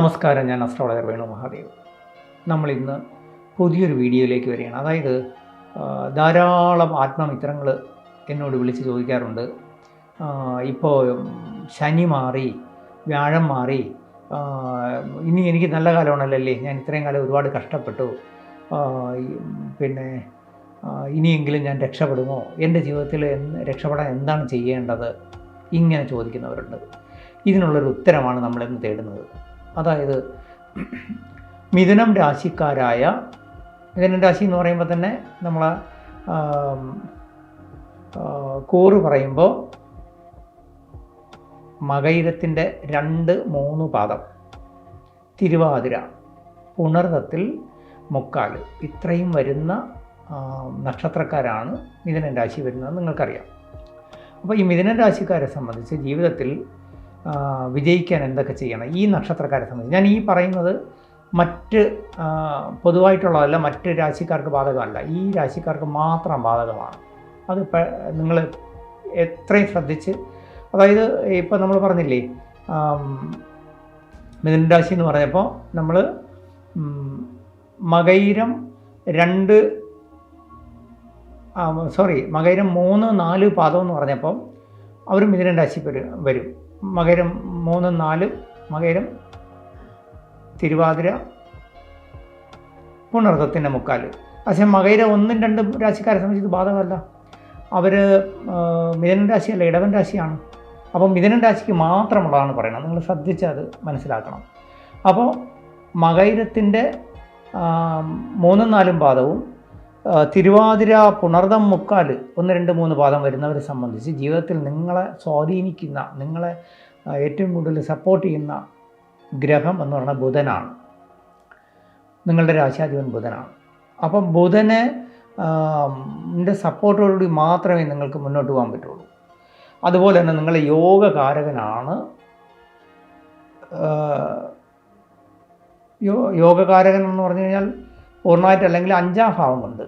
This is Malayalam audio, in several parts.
നമസ്കാരം ഞാൻ അസ്ട്രോളജർ വേണു മഹാദേവ്. നമ്മളിന്ന് പുതിയൊരു വീഡിയോയിലേക്ക് വരികയാണ്. അതായത് ധാരാളം ആത്മമിത്രങ്ങൾ എന്നോട് വിളിച്ച് ചോദിക്കാറുണ്ട്. ഇപ്പോൾ ശനി മാറി വ്യാഴം മാറി ഇനി എനിക്ക് നല്ല കാലമാണല്ലേ ഞാൻ ഇത്രയും കാലം ഒരുപാട് കഷ്ടപ്പെട്ടു. പിന്നെ ഇനിയെങ്കിലും ഞാൻ രക്ഷപ്പെടുമോ? എന്റെ ജീവിതത്തിൽ രക്ഷപ്പെടാൻ എന്താണ് ചെയ്യേണ്ടത്? ഇങ്ങനെ ചോദിക്കുന്നവരുണ്ട്. ഇതിനുള്ളൊരു ഉത്തരമാണ് നമ്മളിന്ന് തേടുന്നത്. അതായത് മിഥുനം രാശിക്കാരായ മിഥുനം രാശി എന്ന് പറയുമ്പോൾ തന്നെ നമ്മൾ കൂറ് പറയുമ്പോൾ മകയിരത്തിന്റെ രണ്ട് മൂന്ന് പാദം. തിരുവാതിര പുണർതത്തിൽ മുക്കാൽ. ഇത്രയും വരുന്ന നക്ഷത്രക്കാരാണ് മിഥുനൻ രാശി വരുന്നത് നിങ്ങൾക്കറിയാം. അപ്പോൾ ഈ മിഥുനൻ രാശിക്കാരെ സംബന്ധിച്ച് ജീവിതത്തിൽ വിജയിക്കാൻ എന്തൊക്കെ ചെയ്യണം? ഈ നക്ഷത്രക്കാരെ സംബന്ധിച്ച്. ഞാൻ ഈ പറയുന്നത് മറ്റ് പൊതുവായിട്ടുള്ളതല്ല മറ്റ് രാശിക്കാർക്ക് ബാധകമല്ല. ഈ രാശിക്കാർക്ക് മാത്രം ബാധകമാണ്. അത് നിങ്ങൾ എത്രയും ശ്രദ്ധിച്ച് അതായത് ഇപ്പോൾ നമ്മൾ പറഞ്ഞില്ലേ മിഥുന രാശി എന്ന് പറഞ്ഞപ്പോൾ നമ്മൾ മകൈരം രണ്ട് സോറി മകൈരം മൂന്ന് നാല് പാദം എന്ന് പറഞ്ഞപ്പം അവർ മിഥുന രാശി വരും വരും. മകരം മൂന്നും നാലും മകരം തിരുവാതിര പുണർത്തത്തിന്റെ മുക്കാൽ പക്ഷേ മകര ഒന്നും രണ്ടും രാശിക്കാരെ സംബന്ധിച്ച് ബാധകമല്ല. അവർ മിഥുനൻ രാശിയല്ല ഇടവൻ രാശിയാണ്. അപ്പോൾ മിഥുനൻ രാശിക്ക് മാത്രമുള്ളതാണ് പറയുന്നത്. നിങ്ങൾ ശ്രദ്ധിച്ച് അത് മനസ്സിലാക്കണം. അപ്പോൾ മകൈരത്തിന്റെ മൂന്നും നാലും പാദവും തിരുവാതിര പുണർദം മുക്കാൽ ഒന്ന് രണ്ട് മൂന്ന് പാദം വരുന്നവരെ സംബന്ധിച്ച് ജീവിതത്തിൽ നിങ്ങളെ സ്വാധീനിക്കുന്ന നിങ്ങളെ ഏറ്റവും കൂടുതൽ സപ്പോർട്ട് ചെയ്യുന്ന ഗ്രഹം എന്ന് പറയുന്നത് ബുധനാണ്. നിങ്ങളുടെ രാശാധിപൻ ബുധനാണ്. അപ്പം ബുധനെ സപ്പോർട്ടോടുകൂടി മാത്രമേ നിങ്ങൾക്ക് മുന്നോട്ട് പോകാൻ പറ്റുള്ളൂ. അതുപോലെ തന്നെ നിങ്ങളെ യോഗകാരകനാണ്. യോഗകാരകൻ എന്ന് പറഞ്ഞു കഴിഞ്ഞാൽ പൂർണമായിട്ട് അല്ലെങ്കിൽ അഞ്ചാം ഭാവം കൊണ്ട്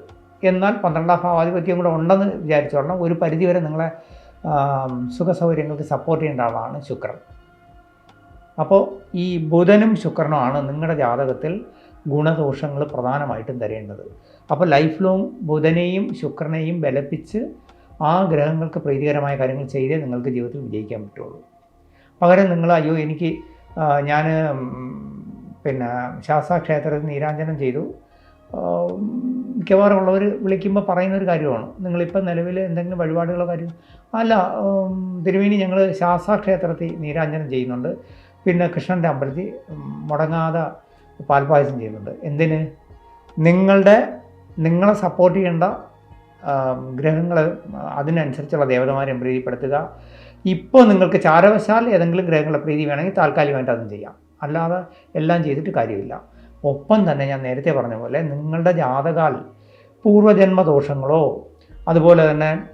എന്നാൽ പന്ത്രണ്ടാം ഭാവാധിപത്യം കൂടെ ഉണ്ടെന്ന് വിചാരിച്ചോളണം ഒരു പരിധിവരെ നിങ്ങളെ സുഖ സുഖസൗകര്യങ്ങൾക്ക് സപ്പോർട്ട് ചെയ്യേണ്ട ആളാണ് ശുക്രൻ. അപ്പോൾ ഈ ബുധനും ശുക്രനുമാണ് നിങ്ങളുടെ ജാതകത്തിൽ ഗുണദോഷങ്ങൾ പ്രധാനമായിട്ടും തരേണ്ടത്. അപ്പോൾ ലൈഫ് ലോങ് ബുധനെയും ശുക്രനെയും ബലപ്പിച്ച് ആ ഗ്രഹങ്ങൾക്ക് പ്രീതികരമായ കാര്യങ്ങൾ ചെയ്തേ നിങ്ങൾക്ക് ജീവിതത്തിൽ വിജയിക്കാൻ പറ്റുള്ളൂ. പകരം നിങ്ങൾ അയ്യോ എനിക്ക് ഞാൻ പിന്നെ ശാസ്താക്ഷേത്രത്തിൽ നീരാഞ്ജനം ചെയ്തു. മിക്കവാറും ഉള്ളവർ വിളിക്കുമ്പോൾ പറയുന്ന ഒരു കാര്യമാണ്. നിങ്ങളിപ്പോൾ നിലവിൽ എന്തെങ്കിലും വഴിപാടുകളോ കാര്യം അല്ല തിരുവേണി ഞങ്ങൾ ശാസ്താക്ഷേത്രത്തിൽ നീരാഞ്ജനം ചെയ്യുന്നുണ്ട്. പിന്നെ കൃഷ്ണന്റെ അമ്പലത്തിൽ മുടങ്ങാതെ പാൽപായസം ചെയ്യുന്നുണ്ട്. എന്തിന്? നിങ്ങളുടെ നിങ്ങളെ സപ്പോർട്ട് ചെയ്യേണ്ട ഗ്രഹങ്ങൾ അതിനനുസരിച്ചുള്ള ദേവതമാരെ പ്രീതിപ്പെടുത്തുക. ഇപ്പോൾ നിങ്ങൾക്ക് ചാരവശാൽ ഏതെങ്കിലും ഗ്രഹങ്ങളെ പ്രീതി വേണമെങ്കിൽ താൽക്കാലികമായിട്ട് അതും ചെയ്യാം. അല്ലാതെ എല്ലാം ചെയ്തിട്ട് കാര്യമില്ല. ഒപ്പം തന്നെ ഞാൻ നേരത്തെ പറഞ്ഞ പോലെ നിങ്ങളുടെ ജാതകാൽ പൂർവജന്മദോഷങ്ങളോ അതുപോലെ തന്നെ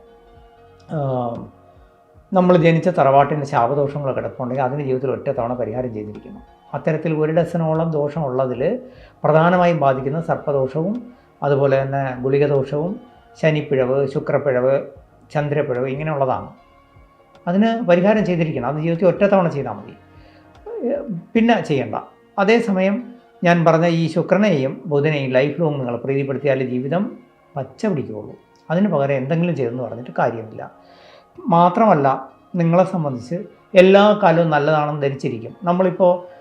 നമ്മൾ ജനിച്ച തറവാട്ടിന്റെ ശാപദോഷങ്ങളോ കിടപ്പുണ്ടെങ്കിൽ അതിന് ജീവിതത്തിൽ ഒറ്റ തവണ പരിഹാരം ചെയ്തിരിക്കുന്നു. അത്തരത്തിൽ ഒരു ഡസനോളം ദോഷമുള്ളതിൽ പ്രധാനമായും ബാധിക്കുന്ന സർപ്പദോഷവും അതുപോലെ തന്നെ ഗുളികദോഷവും ശനിപ്പിഴവ് ശുക്രപ്പിഴവ് ചന്ദ്രപ്പിഴവ് ഇങ്ങനെയുള്ളതാണ്. അതിന് പരിഹാരം ചെയ്തിരിക്കണം. അത് ജീവിതത്തിൽ ഒറ്റ തവണ ചെയ്താൽ മതി. പിന്നെ ചെയ്യണ്ട. അതേസമയം ഞാൻ പറഞ്ഞ ഈ ശുക്രനെയും ബുധനെയും ലൈഫ് ലോങ് നിങ്ങൾ പ്രീതിപ്പെടുത്തിയാൽ ജീവിതം പച്ച പിടിക്കുകയുള്ളൂ. അതിന് പകരം എന്തെങ്കിലും ചെയ്തെന്ന് പറഞ്ഞിട്ട് കാര്യമില്ല. മാത്രമല്ല നിങ്ങളെ സംബന്ധിച്ച് എല്ലാ കാലവും നല്ലതാണെന്ന് ധരിച്ചിരിക്കും. നമ്മളിപ്പോൾ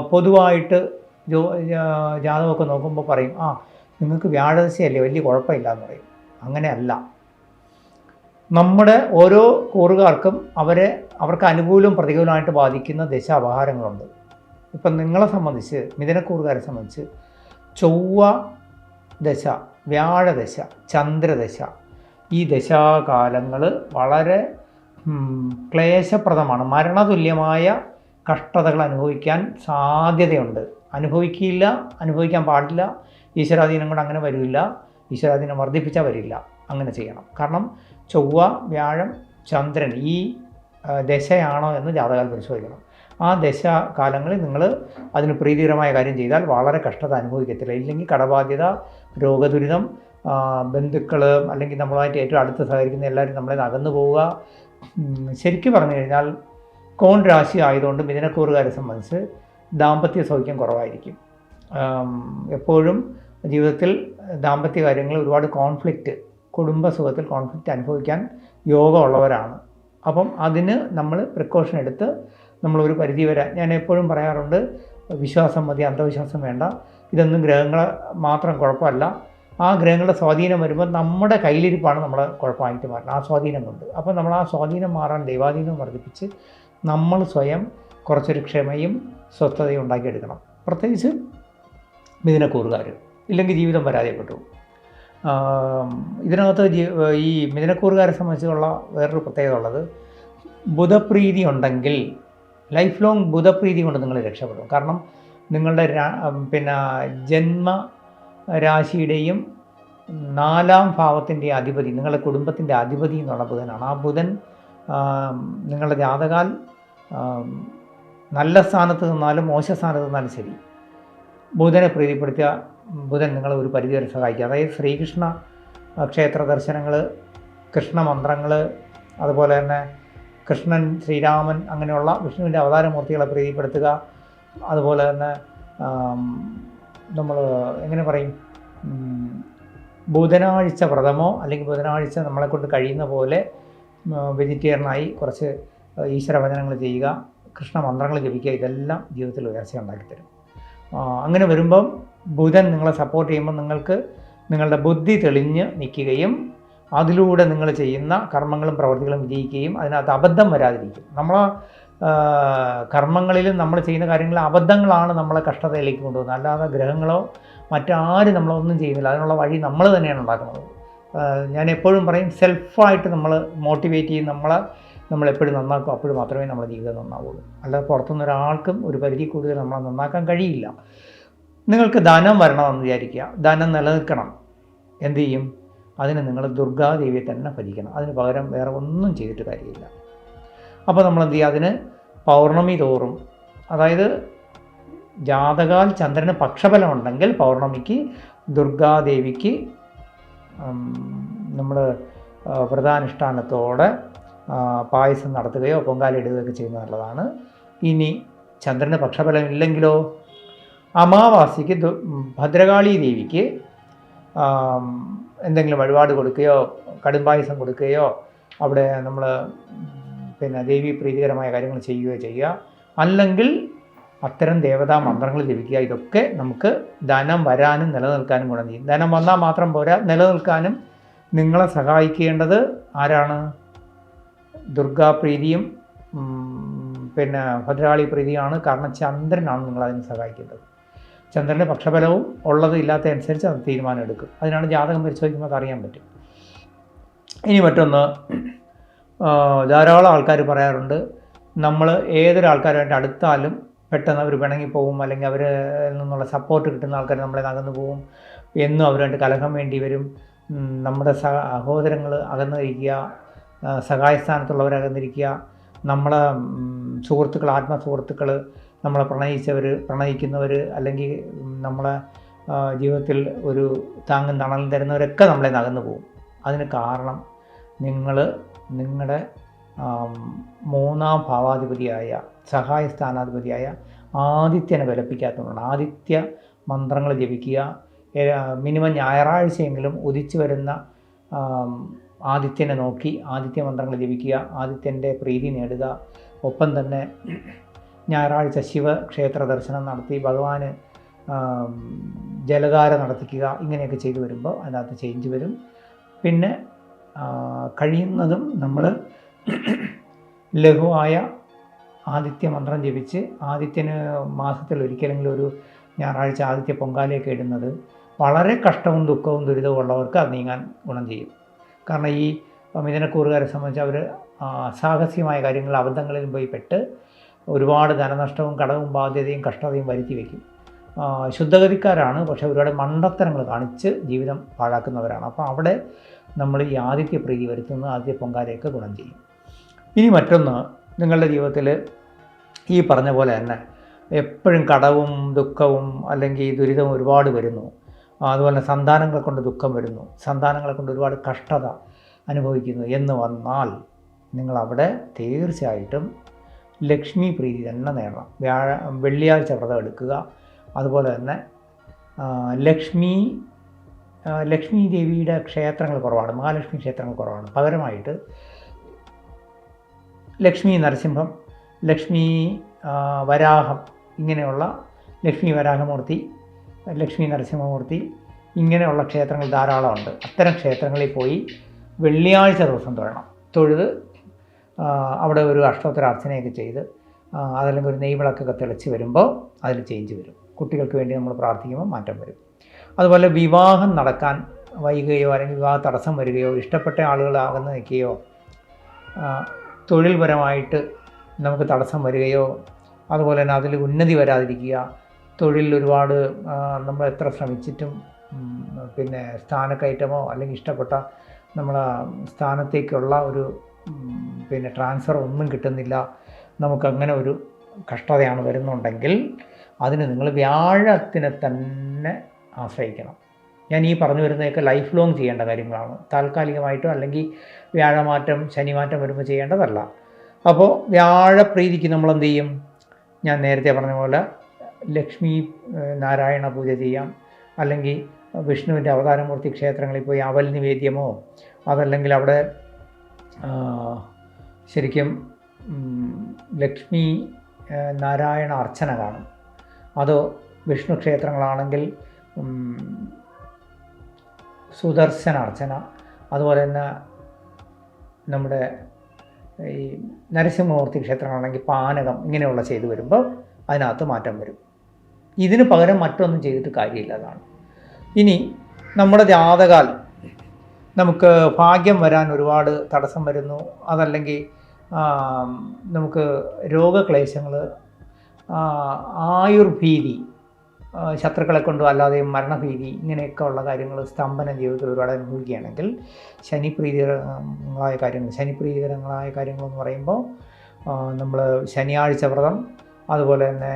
പൊതുവായിട്ട് ജാ- ജാതകമൊക്കെ നോക്കുമ്പോൾ പറയും ആ നിങ്ങൾക്ക് വ്യാഴദശയല്ലേ വലിയ കുഴപ്പമില്ല എന്ന് പറയും. അങ്ങനെയല്ല. നമ്മുടെ ഓരോ കൂറുകാർക്കും അവരെ അവർക്ക് അനുകൂലവും പ്രതികൂലമായിട്ട് ബാധിക്കുന്ന ദശാപഹാരങ്ങളുണ്ട്. ഇപ്പം നിങ്ങളെ സംബന്ധിച്ച് മിഥുനക്കൂറുകാരെ സംബന്ധിച്ച് ചൊവ്വ ദശ വ്യാഴദശ ചന്ദ്രദശ ഈ ദശാകാലങ്ങൾ വളരെ ക്ലേശപ്രദമാണ്. മരണതുല്യമായ കഷ്ടതകൾ അനുഭവിക്കാൻ സാധ്യതയുണ്ട്. അനുഭവിക്കില്ല അനുഭവിക്കാൻ പാടില്ല ഈശ്വരാധീനം കൊണ്ട് അങ്ങനെ വരില്ല ഈശ്വരാധീനം വർദ്ധിപ്പിച്ചാൽ വരില്ല അങ്ങനെ ചെയ്യണം. കാരണം ചൊവ്വ വ്യാഴം ചന്ദ്രൻ ഈ ദശയാണോ എന്ന് ജാതകാൽ പരിശോധിക്കണം. ആ ദശാകാലങ്ങളിൽ നിങ്ങൾ അതിന് പ്രീതികരമായ കാര്യം ചെയ്താൽ വളരെ കഷ്ടത അനുഭവിക്കത്തില്ല. ഇല്ലെങ്കിൽ കടബാധ്യത രോഗദുരിതം ബന്ധുക്കൾ അല്ലെങ്കിൽ നമ്മളുമായിട്ട് ഏറ്റവും അടുത്ത് സഹകരിക്കുന്ന എല്ലാവരും നമ്മളെ അകന്നു പോവുക. ശരിക്കു പറഞ്ഞു കഴിഞ്ഞാൽ കോൺ രാശി ആയതുകൊണ്ട് മിഥുനക്കൂറുകാരെ സംബന്ധിച്ച് ദാമ്പത്യ സൗഖ്യം കുറവായിരിക്കും. എപ്പോഴും ജീവിതത്തിൽ ദാമ്പത്യ കാര്യങ്ങളിൽ ഒരുപാട് കോൺഫ്ലിക്റ്റ് കുടുംബ സുഖത്തിൽ കോൺഫ്ലിക്റ്റ് അനുഭവിക്കാൻ യോഗമുള്ളവരാണ്. അപ്പം അതിന് നമ്മൾ പ്രിക്കോഷൻ എടുത്ത് നമ്മളൊരു പരിധി വരെ ഞാൻ എപ്പോഴും പറയാറുണ്ട് വിശ്വാസം മതി അന്ധവിശ്വാസം വേണ്ട. ഇതൊന്നും ഗ്രഹങ്ങളെ മാത്രം കുഴപ്പമല്ല. ആ ഗ്രഹങ്ങളുടെ സ്വാധീനം വരുമ്പോൾ നമ്മുടെ കയ്യിലിരിപ്പാണ് നമ്മളെ കുഴപ്പമായിട്ട് മാറുന്നത് ആ സ്വാധീനം കൊണ്ട്. അപ്പോൾ നമ്മൾ ആ സ്വാധീനം മാറാൻ ദൈവാധീനം വർദ്ധിപ്പിച്ച് നമ്മൾ സ്വയം കുറച്ചൊരു ക്ഷമയും സ്വസ്ഥതയും ഉണ്ടാക്കിയെടുക്കണം. പ്രത്യേകിച്ച് മിഥുനക്കൂറുകാർ ഇല്ലെങ്കിൽ ജീവിതം പരാജയപ്പെട്ടു. ഇതിനകത്ത് ഈ മിഥുനക്കൂറുകാരെ സംബന്ധിച്ചുള്ള വേറൊരു പ്രത്യേകത ഉള്ളത് ബുധപ്രീതി ഉണ്ടെങ്കിൽ ലൈഫ് ലോങ് ബുധപ്രീതി കൊണ്ട് നിങ്ങൾ രക്ഷപ്പെടും. കാരണം നിങ്ങളുടെ പിന്നെ ജന്മ രാശിയുടെയും നാലാം ഭാവത്തിന്റെ അധിപതി നിങ്ങളുടെ കുടുംബത്തിന്റെ അധിപതി എന്നുള്ള ബുധനാണ്. ആ ബുധൻ നിങ്ങളുടെ ജാതകാൽ നല്ല സ്ഥാനത്ത് നിന്നാലും മോശ സ്ഥാനത്ത് നിന്നാലും ശരി. ബുധനെ പ്രീതിപ്പെടുത്തിയ ബുധൻ നിങ്ങളെ ഒരു പരിധിവരെ സഹായിക്കുക അതായത് ശ്രീകൃഷ്ണ ക്ഷേത്ര ദർശനങ്ങൾ കൃഷ്ണമന്ത്രങ്ങൾ അതുപോലെ തന്നെ കൃഷ്ണൻ ശ്രീരാമൻ അങ്ങനെയുള്ള വിഷ്ണുവിന്റെ അവതാരമൂർത്തികളെ പ്രീതിപ്പെടുത്തുക. അതുപോലെ തന്നെ നമ്മൾ എങ്ങനെ പറയും? ബുധനാഴ്ച വ്രതമോ അല്ലെങ്കിൽ ബുധനാഴ്ച നമ്മളെക്കൊണ്ട് കഴിയുന്ന പോലെ വെജിറ്റേറിയനായി കുറച്ച് ഈശ്വരവചനങ്ങൾ ചെയ്യുക കൃഷ്ണ മന്ത്രങ്ങൾ ജപിക്കുക ഇതെല്ലാം ജീവിതത്തിൽ ഉയർച്ച ഉണ്ടാക്കിത്തരും. അങ്ങനെ വരുമ്പം ബുധൻ നിങ്ങളെ സപ്പോർട്ട് ചെയ്യുമ്പോൾ നിങ്ങൾക്ക് നിങ്ങളുടെ ബുദ്ധി തെളിഞ്ഞ് നിൽക്കുകയും അതിലൂടെ നിങ്ങൾ ചെയ്യുന്ന കർമ്മങ്ങളും പ്രവർത്തികളും വിജയിക്കുകയും അതിനകത്ത് അബദ്ധം വരാതിരിക്കും. നമ്മൾ കർമ്മങ്ങളിലും നമ്മൾ ചെയ്യുന്ന കാര്യങ്ങൾ അബദ്ധങ്ങളാണ് നമ്മളെ കഷ്ടതയിലേക്ക് കൊണ്ടുപോകുന്നത് അല്ലാതെ ഗ്രഹങ്ങളോ മറ്റാരും നമ്മളൊന്നും ചെയ്യുന്നില്ല. അതിനുള്ള വഴി നമ്മൾ തന്നെയാണ് ഉണ്ടാക്കുന്നത്. ഞാൻ എപ്പോഴും പറയും സെൽഫായിട്ട് നമ്മൾ മോട്ടിവേറ്റ് ചെയ്യും. നമ്മളെ നമ്മളെപ്പോഴും നന്നാക്കും. അപ്പോഴും മാത്രമേ നമ്മുടെ ജീവിതം നന്നാവുള്ളൂ. അല്ലാതെ പുറത്തുനിന്ന് ഒരാൾക്കും ഒരു പരിധി കൂടുതൽ നമ്മളെ നന്നാക്കാൻ കഴിയില്ല. നിങ്ങൾക്ക് ധനം വരണമെന്ന് വിചാരിക്കുക. ധനം നിലനിൽക്കണം. എന്ത് ചെയ്യും? അതിന് നിങ്ങൾ ദുർഗാദേവിയെ തന്നെ ഭജിക്കണം അതിന് പകരം വേറെ ഒന്നും ചെയ്തിട്ട് കാര്യമില്ല. അപ്പോൾ നമ്മൾ എന്ത് ചെയ്യുക? അതിന് പൗർണമി തോറും അതായത് ജാതകാൽ ചന്ദ്രന് പക്ഷബലം ഉണ്ടെങ്കിൽ പൗർണമിക്ക് ദുർഗാദേവിക്ക് നമ്മൾ വ്രതാനുഷ്ഠാനത്തോടെ പായസം നടത്തുകയോ പൊങ്കാലിടുകയൊക്കെ ചെയ്യുന്നത് നല്ലതാണ്. ഇനി ചന്ദ്രന് പക്ഷബലം ഇല്ലെങ്കിലോ? അമാവാസിക്ക് ഭദ്രകാളി ദേവിക്ക് എന്തെങ്കിലും വഴിപാട് കൊടുക്കുകയോ കടുംപായസം കൊടുക്കുകയോ അവിടെ നമ്മൾ പിന്നെ ദേവി പ്രീതികരമായ കാര്യങ്ങൾ ചെയ്യുകയോ ചെയ്യുക. അല്ലെങ്കിൽ അത്തരം ദേവതാ മന്ത്രങ്ങൾ ജപിക്കുക. ഇതൊക്കെ നമുക്ക് ധനം വരാനും നിലനിൽക്കാനും ഗുണം ചെയ്യും. ധനം വന്നാൽ മാത്രം പോരാ. നിലനിൽക്കാനും നിങ്ങളെ സഹായിക്കേണ്ടത് ആരാണ്? ദുർഗാപ്രീതിയും പിന്നെ ഭദ്രകാളി പ്രീതിയാണ് കാരണം ചന്ദ്രനാണ് നിങ്ങളതിനെ സഹായിക്കേണ്ടത്. ചന്ദ്രന്റെ പക്ഷബലവും ഉള്ളത് ഇല്ലാത്ത അനുസരിച്ച് അത് തീരുമാനം എടുക്കും അതിനാണ് ജാതകം പരിശോധിക്കുമ്പോൾ അത് അറിയാൻ പറ്റും. ഇനി മറ്റൊന്ന് ധാരാളം ആൾക്കാർ പറയാറുണ്ട് നമ്മൾ ഏതൊരാൾക്കാരുമായിട്ട് അടുത്താലും പെട്ടെന്ന് അവർ പിണങ്ങി പോകും അല്ലെങ്കിൽ അവർ നിന്നുള്ള സപ്പോർട്ട് കിട്ടുന്ന ആൾക്കാർ നമ്മളെ അകന്നു പോകും എന്നും അവരുമായിട്ട് കലഹം വേണ്ടി വരും. നമ്മുടെ സഹോദരങ്ങൾ അകന്നിരിക്കുക അകന്നിരിക്കുക നമ്മളെ സുഹൃത്തുക്കൾ ആത്മസുഹൃത്തുക്കൾ നമ്മളെ പ്രണയിച്ചവർ പ്രണയിക്കുന്നവർ അല്ലെങ്കിൽ നമ്മളെ ജീവിതത്തിൽ ഒരു താങ്ങും തണലും തരുന്നവരൊക്കെ നമ്മളെ നകന്നു പോകും. അതിന് കാരണം നിങ്ങൾ നിങ്ങളുടെ മൂന്നാം ഭാവാധിപതിയായ സഹായ സ്ഥാനാധിപതിയായ ആദിത്യനെ ബലപ്പിക്കാത്തതുകൊണ്ടാണ് ആദിത്യ മന്ത്രങ്ങൾ ജപിക്കുക മിനിമം ഞായറാഴ്ചയെങ്കിലും ഉദിച്ചു വരുന്ന ആദിത്യനെ നോക്കി ആദിത്യ മന്ത്രങ്ങൾ ജപിക്കുക ആദിത്യന്റെ പ്രീതി നേടുക ഒപ്പം തന്നെ ഞായറാഴ്ച ശിവക്ഷേത്ര ദർശനം നടത്തി ഭഗവാന് ജലധാര നടത്തിക്കുക ഇങ്ങനെയൊക്കെ ചെയ്തു വരുമ്പോൾ അതിനകത്ത് ചേഞ്ച് വരും. പിന്നെ കഴിയുന്നതും നമ്മൾ ലഘുവായ ആദിത്യ മന്ത്രം ജപിച്ച് ആദിത്യന് മാസത്തിൽ ഒരിക്കലെങ്കിലും ഒരു ഞായറാഴ്ച ആദിത്യ പൊങ്കാലയൊക്കെ ഇടുന്നത് വളരെ കഷ്ടവും ദുഃഖവും ദുരിതവും ഉള്ളവർക്ക് അത് നീങ്ങാൻ ഗുണം ചെയ്യും. കാരണം ഈ മിഥനക്കൂറുകാരെ സംബന്ധിച്ച് അവർ അസാഹസ്യമായ കാര്യങ്ങൾ അബദ്ധങ്ങളിലും പോയി പെട്ട് ഒരുപാട് ധനനഷ്ടവും കടവും ബാധ്യതയും കഷ്ടതയും വരുത്തി വയ്ക്കും ശുദ്ധഗതിക്കാരാണ് പക്ഷേ ഒരുപാട് മണ്ടത്തരങ്ങൾ കാണിച്ച് ജീവിതം പാഴാക്കുന്നവരാണ്. അപ്പോൾ അവിടെ നമ്മൾ ഈ ആദിത്യ പ്രീതി വരുത്തുന്ന ആദിത്യ പൊങ്കാലയൊക്കെ ഗുണം ചെയ്യും. ഇനി മറ്റൊന്ന് നിങ്ങളുടെ ജീവിതത്തിൽ ഈ പറഞ്ഞ പോലെ തന്നെ എപ്പോഴും കടവും ദുഃഖവും അല്ലെങ്കിൽ ദുരിതവും ഒരുപാട് വരുന്നു. അതുപോലെ അതുപോലെ സന്താനങ്ങളെ കൊണ്ട് ദുഃഖം വരുന്നു. സന്താനങ്ങളെ കൊണ്ട് ഒരുപാട് കഷ്ടത അനുഭവിക്കുന്നു എന്ന് വന്നാൽ നിങ്ങളവിടെ തീർച്ചയായിട്ടും ലക്ഷ്മി പ്രീതി തന്നെ നേടണം. വ്യാഴ വെള്ളിയാഴ്ച വ്രതം എടുക്കുക. അതുപോലെ തന്നെ ലക്ഷ്മി ലക്ഷ്മി ദേവിയുടെ ക്ഷേത്രങ്ങൾ കുറവാണ്. മഹാലക്ഷ്മി ക്ഷേത്രങ്ങൾ കുറവാണ്. പകരമായിട്ട് ലക്ഷ്മി നരസിംഹം ലക്ഷ്മി വരാഹം ഇങ്ങനെയുള്ള ലക്ഷ്മി വരാഹമൂർത്തി ലക്ഷ്മി നരസിംഹമൂർത്തി ഇങ്ങനെയുള്ള ക്ഷേത്രങ്ങൾ ധാരാളമുണ്ട്. അത്തരം ക്ഷേത്രങ്ങളിൽ പോയി വെള്ളിയാഴ്ച ദിവസം തൊഴണം. തൊഴുത് അവിടെ ഒരു അഷ്ടോത്തര അർച്ചനയൊക്കെ ചെയ്ത് അതല്ലെങ്കിൽ ഒരു നെയ്വിളക്കൊക്കെ തിളച്ച് വരുമ്പോൾ അതിൽ ചേഞ്ച് വരും. കുട്ടികൾക്ക് വേണ്ടി നമ്മൾ പ്രാർത്ഥിക്കുമ്പോൾ മാറ്റം വരും. അതുപോലെ വിവാഹം നടക്കാൻ വൈകുകയോ അല്ലെങ്കിൽ വിവാഹ തടസ്സം വരികയോ ഇഷ്ടപ്പെട്ട ആളുകൾ അകന്ന് നിൽക്കുകയോ തൊഴിൽപരമായിട്ട് നമുക്ക് തടസ്സം വരികയോ അതുപോലെ തന്നെ അതിൽ ഉന്നതി വരാതിരിക്കുക തൊഴിലിൽ ഒരുപാട് നമ്മൾ എത്ര ശ്രമിച്ചിട്ടും പിന്നെ സ്ഥാനക്കയറ്റമോ അല്ലെങ്കിൽ ഇഷ്ടപ്പെട്ട നമ്മളെ സ്ഥാനത്തേക്കുള്ള ഒരു പിന്നെ ട്രാൻസ്ഫർ ഒന്നും കിട്ടുന്നില്ല. നമുക്കങ്ങനെ ഒരു കഷ്ടതയാണ് വരുന്നുണ്ടെങ്കിൽ അതിന് നിങ്ങൾ വ്യാഴത്തിനെ തന്നെ ആശ്രയിക്കണം. ഞാൻ ഈ പറഞ്ഞു വരുന്നതൊക്കെ ലൈഫ് ലോങ് ചെയ്യേണ്ട കാര്യങ്ങളാണ്. താൽക്കാലികമായിട്ടോ അല്ലെങ്കിൽ വ്യാഴമാറ്റം ശനിമാറ്റം വരുമ്പോൾ ചെയ്യേണ്ടതല്ല. അപ്പോൾ വ്യാഴപ്രീതിക്ക് നമ്മൾ എന്ത് ചെയ്യും? ഞാൻ നേരത്തെ പറഞ്ഞ പോലെ ലക്ഷ്മി നാരായണ പൂജ ചെയ്യാം. അല്ലെങ്കിൽ വിഷ്ണുവിന്റെ അവതാരമൂർത്തി ക്ഷേത്രങ്ങളിൽ പോയി അവൽ നിവേദ്യമോ അതല്ലെങ്കിൽ അവിടെ ശരിക്കും ലക്ഷ്മി നാരായണ അർച്ചന കാണും. അതോ വിഷ്ണു ക്ഷേത്രങ്ങളാണെങ്കിൽ സുദർശന അർച്ചന അതുപോലെ തന്നെ നമ്മുടെ ഈ നരസിംഹമൂർത്തി ക്ഷേത്രങ്ങളാണെങ്കിൽ പാനകം ഇങ്ങനെയുള്ള ചെയ്തു വരുമ്പോൾ അതിനകത്ത് മാറ്റം വരും. ഇതിന് പകരം മറ്റൊന്നും ചെയ്തിട്ട് കാര്യമില്ല അതാണ്. ഇനി നമ്മുടെ ജാതകാൽ നമുക്ക് ഭാഗ്യം വരാൻ ഒരുപാട് തടസ്സം വരുന്നു. അതല്ലെങ്കിൽ നമുക്ക് രോഗക്ലേശങ്ങൾ ആയുർഭീതി ശത്രുക്കളെ കൊണ്ടോ അല്ലാതെ മരണഭീതി ഇങ്ങനെയൊക്കെ ഉള്ള കാര്യങ്ങൾ സ്തംഭന ജീവിതത്തിൽ ഒരുപാട് അനുഭവിക്കുകയാണെങ്കിൽ ശനിപ്രീതികരങ്ങളായ കാര്യങ്ങൾ ശനിപ്രീതികരങ്ങളായ കാര്യങ്ങളെന്ന് പറയുമ്പോൾ നമ്മൾ ശനിയാഴ്ച വ്രതം അതുപോലെ തന്നെ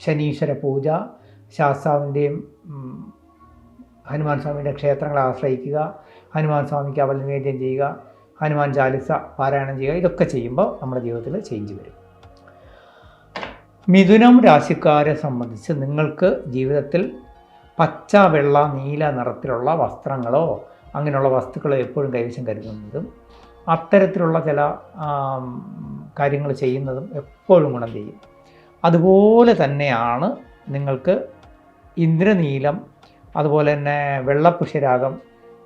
ശനീശ്വര പൂജ ശാസ്താവിന്റെയും ഹനുമാൻ സ്വാമിയുടെ ക്ഷേത്രങ്ങളെ ആശ്രയിക്കുക ഹനുമാൻ സ്വാമിക്ക് അവൽ നിവേദ്യം ചെയ്യുക ഹനുമാൻ ചാലിസ പാരായണം ചെയ്യുക ഇതൊക്കെ ചെയ്യുമ്പോൾ നമ്മുടെ ജീവിതത്തിൽ ചേഞ്ച് വരും. മിഥുനം രാശിക്കാരെ സംബന്ധിച്ച് നിങ്ങൾക്ക് ജീവിതത്തിൽ പച്ച വെള്ള നീല നിറത്തിലുള്ള വസ്ത്രങ്ങളോ അങ്ങനെയുള്ള വസ്തുക്കളോ എപ്പോഴും കൈവശം കരുതുന്നതും അത്തരത്തിലുള്ള ചില കാര്യങ്ങൾ ചെയ്യുന്നതും എപ്പോഴും ഗുണം ചെയ്യും. അതുപോലെ തന്നെയാണ് നിങ്ങൾക്ക് ഇന്ദ്രനീലം അതുപോലെ തന്നെ വെള്ളപുഷ്യരാഗം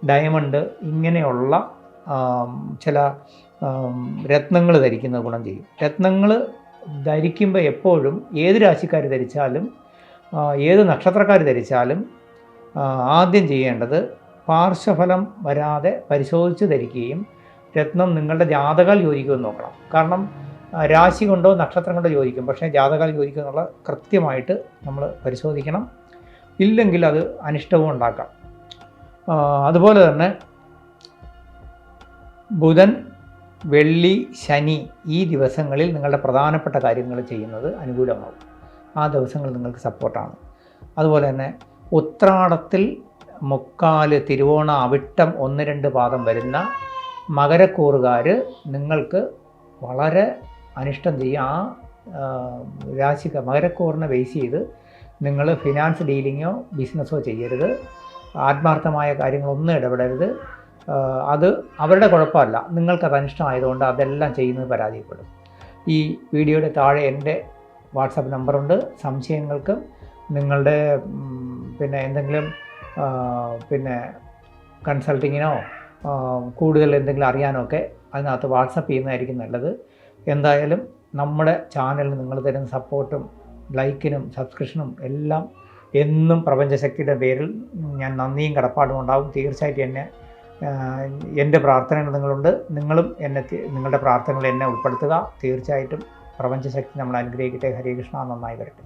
ഡയമണ്ട് ഇങ്ങനെയുള്ള ചില രത്നങ്ങൾ ധരിക്കുന്നത് ഗുണം ചെയ്യും. രത്നങ്ങൾ ധരിക്കുമ്പോൾ എപ്പോഴും ഏത് രാശിക്കാർ ധരിച്ചാലും ഏത് നക്ഷത്രക്കാർ ധരിച്ചാലും ആദ്യം ചെയ്യേണ്ടത് പാർശ്വഫലം വരാതെ പരിശോധിച്ച് ധരിക്കുകയും രത്നം നിങ്ങളുടെ ജാതകാൽ യോജിക്കുമെന്ന് നോക്കണം. കാരണം രാശി കൊണ്ടോ നക്ഷത്രം കൊണ്ടോ യോജിക്കും. പക്ഷേ ജാതകാൽ യോജിക്കും എന്നുള്ള കൃത്യമായിട്ട് നമ്മൾ പരിശോധിക്കണം. ഇല്ലെങ്കിൽ അത് അനിഷ്ടവും ഉണ്ടാക്കാം. അതുപോലെ തന്നെ ബുധൻ വെള്ളി ശനി ഈ ദിവസങ്ങളിൽ നിങ്ങളുടെ പ്രധാനപ്പെട്ട കാര്യങ്ങൾ ചെയ്യുന്നത് അനുകൂലമാകും ആ ദിവസങ്ങൾ നിങ്ങൾക്ക് സപ്പോർട്ടാണ്. അതുപോലെ തന്നെ ഉത്രാടത്തിൽ മുക്കാൽ തിരുവോണ അവിട്ടം ഒന്ന് രണ്ട് പാദം വരുന്ന മകരക്കൂറുകാർ നിങ്ങൾക്ക് വളരെ അനിഷ്ടം ചെയ്യും ആ രാശിക്ക മകരക്കൂറിനെ ബേസ് ചെയ്ത് നിങ്ങൾ ഫിനാൻസ് ഡീലിങ്ങോ ബിസിനസ്സോ ചെയ്യരുത്. ആത്മാർത്ഥമായ കാര്യങ്ങളൊന്നും ഇടപെടരുത്. അത് അവരുടെ കുഴപ്പമല്ല. നിങ്ങൾക്കത് അനിഷ്ടമായതുകൊണ്ട് അതെല്ലാം ചെയ്യുന്നത് പരാജയപ്പെടും. ഈ വീഡിയോയുടെ താഴെ എന്റെ വാട്സപ്പ് നമ്പറുണ്ട് സംശയങ്ങൾക്കും നിങ്ങളുടെ പിന്നെ എന്തെങ്കിലും പിന്നെ കൺസൾട്ടിങ്ങിനോ കൂടുതൽ എന്തെങ്കിലും അറിയാനോ ഒക്കെ അതിനകത്ത് വാട്സപ്പ് ചെയ്യുന്നതായിരിക്കും നല്ലത്. എന്തായാലും നമ്മുടെ ചാനലിന് നിങ്ങൾ തരുന്ന സപ്പോർട്ടും ലൈക്കിനും സബ്സ്ക്രിപ്ഷനും എല്ലാം എന്നും പ്രപഞ്ചശക്തിയുടെ പേരിൽ ഞാൻ നന്ദിയും കടപ്പാടും ഉണ്ടാവും. തീർച്ചയായിട്ടും എന്നെ എന്റെ പ്രാർത്ഥനകൾ നിങ്ങളുണ്ട്. നിങ്ങളും എന്നെ നിങ്ങളുടെ പ്രാർത്ഥനകൾ എന്നെ ഉൾപ്പെടുത്തുക. തീർച്ചയായിട്ടും പ്രപഞ്ചശക്തി നമ്മൾ അനുഗ്രഹിക്കട്ടെ. ഹരേ കൃഷ്ണ. നന്നായി വരട്ടെ.